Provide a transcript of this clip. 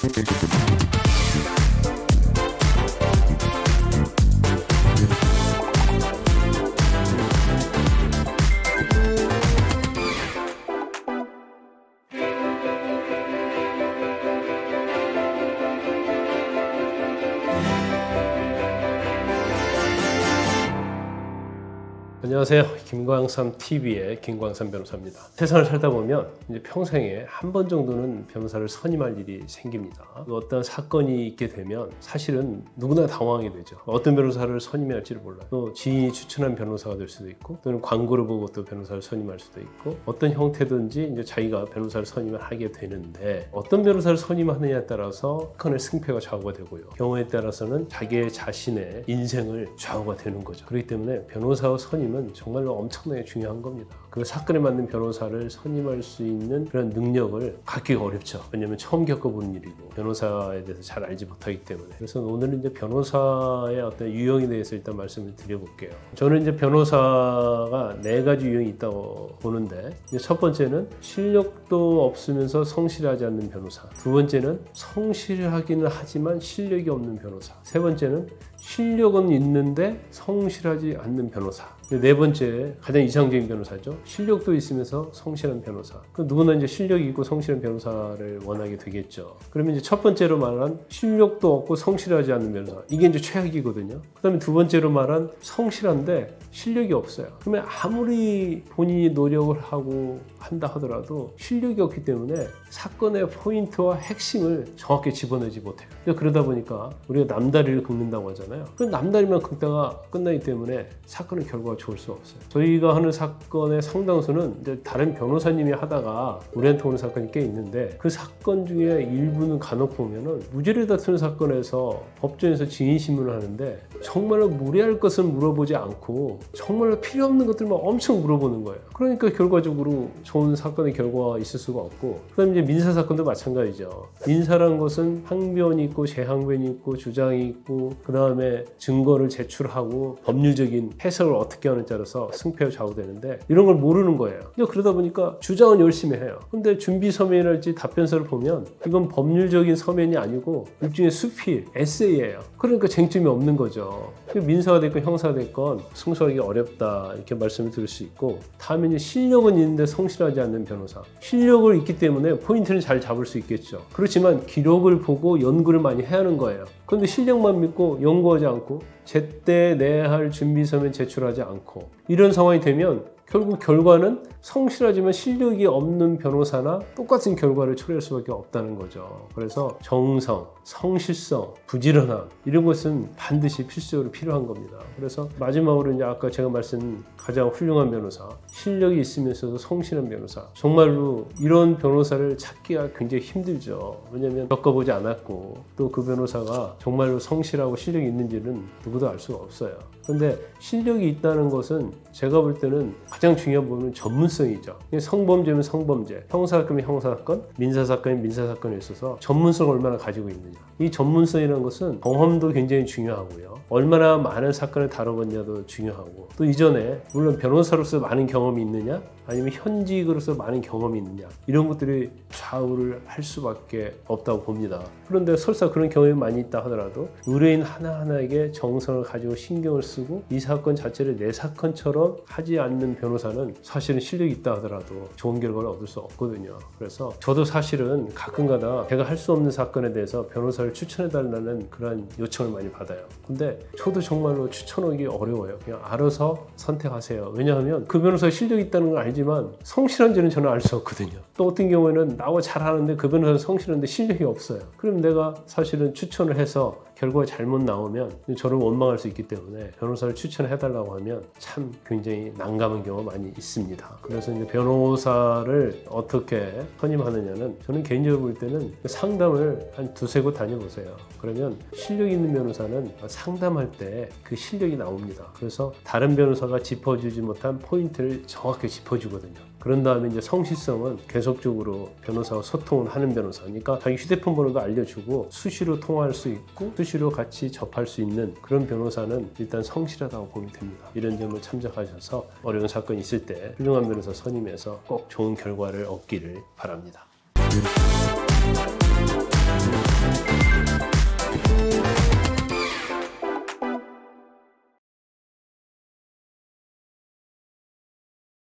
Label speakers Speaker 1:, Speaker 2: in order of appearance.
Speaker 1: Música 안녕하세요. 김광삼 TV의 김광삼 변호사입니다. 세상을 살다 보면 이제 평생에 한 번 정도는 변호사를 선임할 일이 생깁니다. 어떤 사건이 있게 되면 사실은 누구나 당황하게 되죠. 어떤 변호사를 선임해야 할지를 몰라요. 또 지인이 추천한 변호사가 될 수도 있고 또는 광고를 보고 또 변호사를 선임할 수도 있고 어떤 형태든지 이제 자기가 변호사를 선임을 하게 되는데 어떤 변호사를 선임하느냐에 따라서 사건의 승패가 좌우가 되고요. 경우에 따라서는 자기 자신의 인생을 좌우가 되는 거죠. 그렇기 때문에 변호사 선임 은 정말로 엄청나게 중요한 겁니다. 그 사건에 맞는 변호사를 선임할 수 있는 그런 능력을 갖기가 어렵죠. 왜냐하면 처음 겪어보는 일이고 변호사에 대해서 잘 알지 못하기 때문에. 그래서 오늘은 이제 변호사의 어떤 유형에 대해서 일단 말씀을 드려볼게요. 저는 이제 변호사가 네 가지 유형이 있다고 보는데 첫 번째는 실력도 없으면서 성실하지 않는 변호사. 두 번째는 성실하기는 하지만 실력이 없는 변호사. 세 번째는 실력은 있는데 성실하지 않는 변호사. 네 번째 가장 이상적인 변호사죠. 실력도 있으면서 성실한 변호사. 그 누구나 이제 실력이 있고 성실한 변호사를 원하게 되겠죠. 그러면 이제 첫 번째로 말한 실력도 없고 성실하지 않는 변호사. 이게 이제 최악이거든요. 그다음에 두 번째로 말한 성실한데 실력이 없어요. 그러면 아무리 본인이 노력을 하고 한다 하더라도 실력이 없기 때문에 사건의 포인트와 핵심을 정확히 집어내지 못해요. 그러다 보니까 우리가 남다리를 긁는다고 하잖아요. 그 남다리만 긁다가 끝나기 때문에 사건의 결과가 좋을 수 없어요. 저희가 하는 사건의 상당수는 이제 다른 변호사님이 하다가 우리한테 오는 사건이 꽤 있는데 그 사건 중에 일부는 간혹 보면은 무죄를 다투는 사건에서 법정에서 증인 신문을 하는데 정말로 무리할 것을 물어보지 않고 정말로 필요 없는 것들만 엄청 물어보는 거예요. 그러니까 결과적으로 좋은 사건의 결과가 있을 수가 없고 그다음에 이제 민사 사건도 마찬가지죠. 민사란 것은 항변이 있고 재항변이 있고 주장이 있고 그 다음에 증거를 제출하고 법률적인 해석을 어떻게 하는 따라서 승패가 좌우되는데 이런 걸 모르는 거예요. 근데 그러다 보니까 주장은 열심히 해요. 근데 준비 서면이랄지 답변서를 보면 이건 법률적인 서면이 아니고 일종의 수필, 에세이예요. 그러니까 쟁점이 없는 거죠. 민사가 됐건 형사가 됐건 승소하기 어렵다 이렇게 말씀을 드릴 수 있고 다음에 이제 실력은 있는데 성실하지 않는 변호사. 실력을 있기 때문에 포인트를 잘 잡을 수 있겠죠. 그렇지만 기록을 보고 연구를 많이 해야 하는 거예요. 그런데 실력만 믿고 연구하지 않고 제때 내야 할 준비 서면 제출하지 않고 이런 상황이 되면 결국 결과는 성실하지만 실력이 없는 변호사나 똑같은 결과를 초래할 수밖에 없다는 거죠. 그래서 정성, 성실성, 부지런함 이런 것은 반드시 필수적으로 필요한 겁니다. 그래서 마지막으로 이제 아까 제가 말씀 가장 훌륭한 변호사, 실력이 있으면서도 성실한 변호사. 정말로 이런 변호사를 찾기가 굉장히 힘들죠. 왜냐하면 겪어보지 않았고 또 그 변호사가 정말로 성실하고 실력이 있는지는 누구도 알 수가 없어요. 그런데 실력이 있다는 것은 제가 볼 때는 가장 중요한 부분은 전문성 이죠. 성범죄면 성범죄, 형사사건이면 형사사건, 민사사건이면 민사사건에 있어서 전문성을 얼마나 가지고 있느냐. 이 전문성이라는 것은 경험도 굉장히 중요하고요. 얼마나 많은 사건을 다뤄봤냐도 중요하고 또 이전에 물론 변호사로서 많은 경험이 있느냐 아니면 현직으로서 많은 경험이 있느냐 이런 것들이 좌우를 할 수밖에 없다고 봅니다. 그런데 설사 그런 경험이 많이 있다 하더라도 의뢰인 하나하나에게 정성을 가지고 신경을 쓰고 이 사건 자체를 내 사건처럼 하지 않는 변호사는 사실은 실력이 있다 하더라도 좋은 결과를 얻을 수 없거든요. 그래서 저도 사실은 가끔가다 제가 할 수 없는 사건에 대해서 변호사를 추천해 달라는 그런 요청을 많이 받아요. 근데 저도 정말로 추천하기 어려워요. 그냥 알아서 선택하세요. 왜냐하면 그 변호사가 실력이 있다는 걸 알지만 성실한지는 저는 알 수 없거든요. 또 어떤 경우에는 나와 잘하는데 그 변호사는 성실한데 실력이 없어요. 그럼 내가 사실은 추천을 해서 결과가 잘못 나오면 저를 원망할 수 있기 때문에 변호사를 추천해달라고 하면 참 굉장히 난감한 경우가 많이 있습니다. 그래서 이제 변호사를 어떻게 선임하느냐는 저는 개인적으로 볼 때는 상담을 한 두세 곳 다녀보세요. 그러면 실력 있는 변호사는 상담할 때 그 실력이 나옵니다. 그래서 다른 변호사가 짚어주지 못한 포인트를 정확히 짚어주거든요. 그런 다음에 이제 성실성은 계속적으로 변호사와 소통을 하는 변호사. 그러니까 자기 휴대폰 번호도 알려주고 수시로 통화할 수 있고 수시로 같이 접할 수 있는 그런 변호사는 일단 성실하다고 보면 됩니다. 이런 점을 참작하셔서 어려운 사건이 있을 때 훌륭한 변호사 선임해서 꼭 좋은 결과를 얻기를 바랍니다.